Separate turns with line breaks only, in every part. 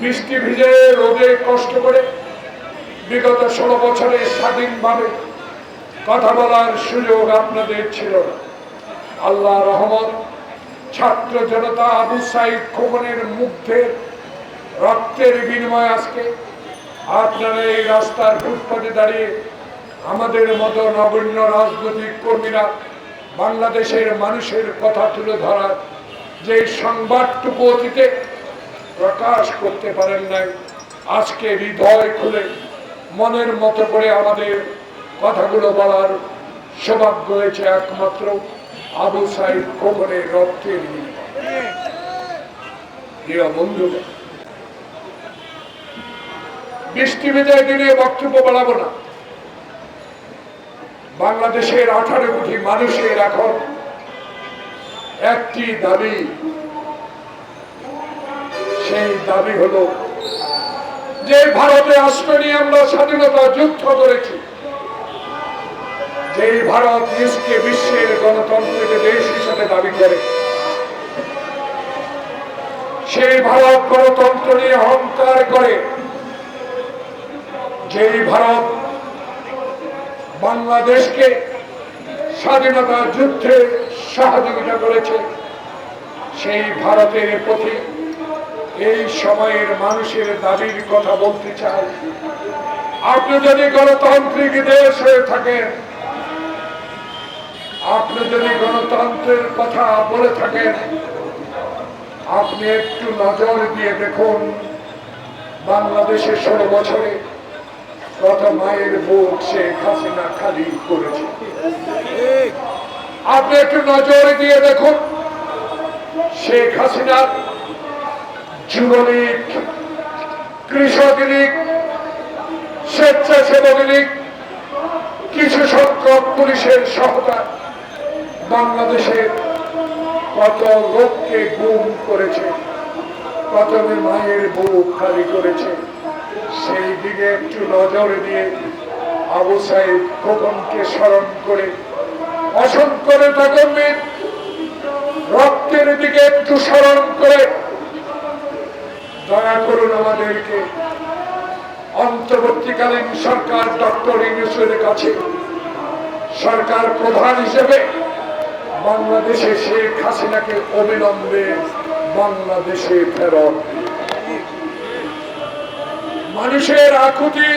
বৃষ্টি ভিজে রোদে কষ্ট করে বিগত ষোলো বছরে স্বাধীনভাবে কথা বলার সুযোগ আপনাদের ছিল আল্লাহ রহমত, ছাত্র জনতা আবু সাইদ খোকনের মুগ্ধের রক্তের বিনিময় আজকে আপনারা এই রাস্তার ফুটপাতে দাঁড়িয়ে আমাদের মতো নগণ্য রাজনৈতিক কর্মীরা বাংলাদেশের মানুষের কথা তুলে ধরার যে সংবাদটুকু অতীতে প্রকাশ করতে পারেন নাই। আজকে হৃদয় খুলে মনের মতো করে আমাদের কথাগুলো বলার সৌভাগ্য হয়েছে একমাত্র আবু সাইদ খোকনের রক্তের বৃষ্টি বিদায় দিনে বক্তব্য বাড়াবো না। বাংলাদেশের আঠারো কোটি মানুষের এখন একটি দাবি সেই দাবি হলো যে ভারতে আশ্রয় নিয়ে আমরা স্বাধীনতা যুদ্ধ করেছি। যে ভারত নিজকে বিশ্বের গণতন্ত্রকে দেশ হিসেবে দাবি করে, সেই ভারত গণতন্ত্র নিয়ে অহংকার করে, যেই ভারত বাংলাদেশকে স্বাধীনতা যুদ্ধে সহযোগিতা করেছে, সেই ভারতের প্রতি এই সময়ের মানুষের দাবির কথা বলতে চাই। আপনি যদি গণতান্ত্রিক দেশ হয়ে থাকেন, আপনি যদি গণতন্ত্রের কথা বলে থাকেন, আপনি একটু নজর দিয়ে দেখুন, বাংলাদেশে ষোলো বছরে কত মায়ের বুক শেখ হাসিনা খালি করেছে। আপনি একটু নজর দিয়ে দেখুন, শেখ হাসিনার যুবলীগ, কৃষক লীগ, স্বেচ্ছাসেবক লীগ, কিছু সংখ্যক পুলিশের সহকার বাংলাদেশের কত লোককে গুম করেছে, কত মায়ের বুক খালি করেছে, সেই দিকে একটু নজর দিয়ে আবু সাহেব খোকনকে স্মরণ করে, অসংখ্য নেতা কর্মীর রক্তের দিকে একটু স্মরণ করে দয়া করুন আমাদেরকে। অন্তর্বর্তীকালীন সরকার ডক্টর ইউনুসের কাছে সরকার প্রধান হিসেবে বাংলাদেশে শেখ হাসিনাকে অবিলম্বে বাংলাদেশে ফেরত মানুষের আকুতি,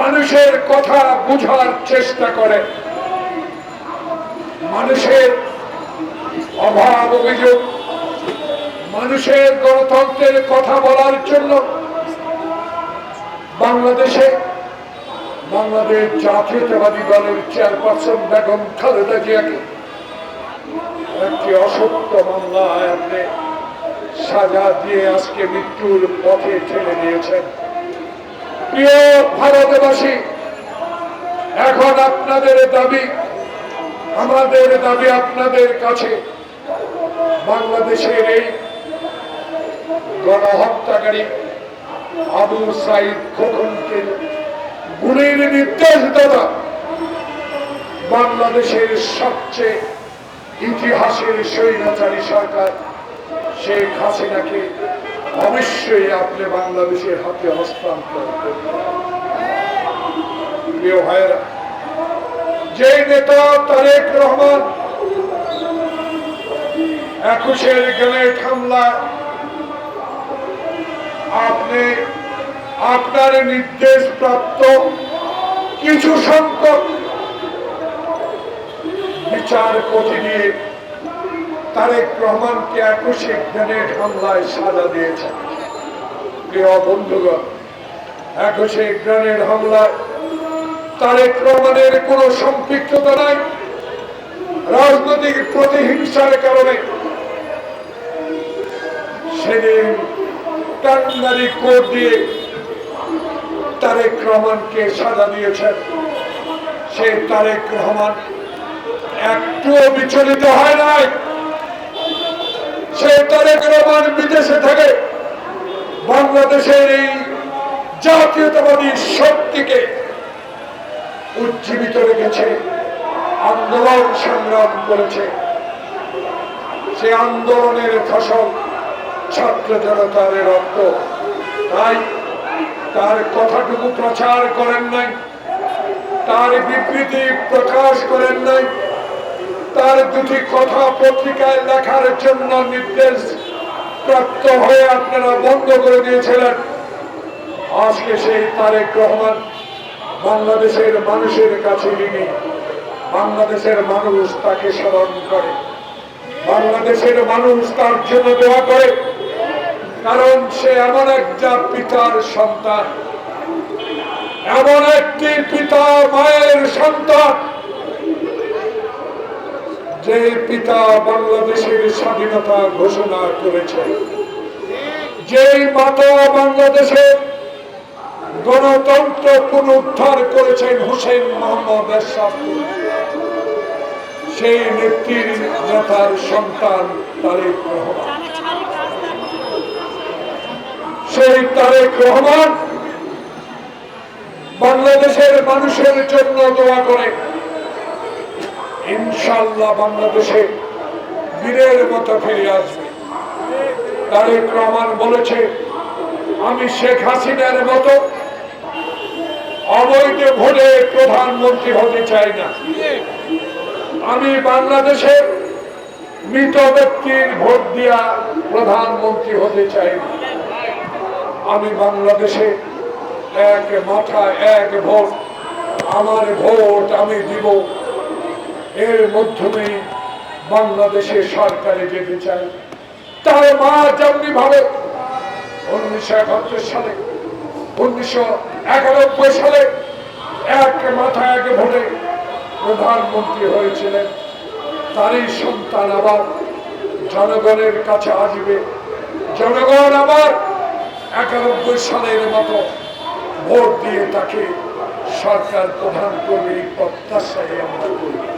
মানুষের কথা বুঝার চেষ্টা করে মানুষের অভাব অভিযোগ মানুষের গণতন্ত্রের কথা বলার জন্য বাংলাদেশে বাংলাদেশ জাতীয়তাবাদী দলের চেয়ারপারসন বেগম খালেদা জিয়াকে একটি অসত্য মামলায় আপনি সাজা দিয়ে আজকে মৃত্যুর পথে ঠেলে দিয়েছেন। প্রিয় ভারতবাসী, এখন আপনাদের দাবি, আমাদের দাবি আপনাদের কাছে। বাংলাদেশের এই গণহত্যাকারী আবু সাইদ খোকনকে গুলির নির্দেশ দেওয়া বাংলাদেশের সবচেয়ে ইতিহাসের স্বৈরাচারী সরকার শেখ হাসিনাকে অবশ্যই আপনি বাংলাদেশের হাতে হস্তান্তর করবেন। যে নেতা তারেক রহমান একুশের গ্রেনেড হামলা আপনি আপনার নির্দেশ প্রাপ্ত কিছু সংখ্যক বিচারপতি দিয়ে তারেক রহমানকে একুশে গ্রেনেড হামলায় সাজা দিয়েছেন প্রিয় বন্ধুগণ, একুশে গ্রেনেড হামলায় তারেক রহমানের কোনো সম্পৃক্ততা নাই। রাজনৈতিক প্রতিহিংসার কারণে টাঙ্গারি কোর্ট দিয়ে তারেক রহমানকে সাজা দিয়েছেন। সে তারেক রহমান একটুও বিচলিত হয় নাই। সে তারেক রহমান বিদেশে থাকে বাংলাদেশের এই জাতীয়তাবাদী শক্তিকে উজ্জীবিত রেখেছে, আন্দোলন সংগ্রাম করেছে। সে আন্দোলনের ফসল ছাত্র জনতার রক্ত। তাই তার কথাটুকু প্রচার করেন নাই। তার বিবৃতি প্রকাশ করেন নাই। তার দুটি কথা পত্রিকায় লেখার জন্য নির্দেশ প্রাপ্ত হয়ে আপনারা বন্ধ করে দিয়েছিলেন। আজকে সেই তারেক রহমান বাংলাদেশের মানুষের কাছে ঋণী বাংলাদেশের মানুষ তাকে স্মরণ করে। বাংলাদেশের মানুষ তার জন্য দোয়া করে। কারণ সে এমন একটা পিতার সন্তান। এমন একটি পিতা মায়ের সন্তান, যে পিতা বাংলাদেশের স্বাধীনতা ঘোষণা করেছে। যেই মাতা বাংলাদেশের গণতন্ত্র পুনরুদ্ধার করেছেন হুসেন মোহাম্মদ সেই নেত্রীর নেতার সন্তান তারেক রহমান। সেই তারেক রহমান বাংলাদেশের মানুষের জন্য দোয়া করে। ইনশাল্লাহ বাংলাদেশে বীরের মতো ফিরে আসবে। তারেক রহমান বলেছে, আমি শেখ হাসিনার মতো অবৈধ ভোটে প্রধানমন্ত্রী হতে চাই না। আমি বাংলাদেশের মৃত ব্যক্তির ভোট দিয়া প্রধানমন্ত্রী হতে চাই না। আমি বাংলাদেশে এক মাথা এক ভোট, আমার ভোট আমি দিব। এর মাধ্যমে বাংলাদেশে সরকারে যেতে চাই। তার মা যেমনি ভাবে উনিশশো একাত্তর সালে, উনিশশো একানব্বই সালে এক মাথা এক ভোটে প্রধানমন্ত্রী হয়েছিলেন। তারই সন্তান আবার জনগণের কাছে আসবে। জনগণ আবার একানব্বই সালের মতো ভোট দিয়ে তাকে সরকার প্রধান করবে এই প্রত্যাশায় আমরা করি।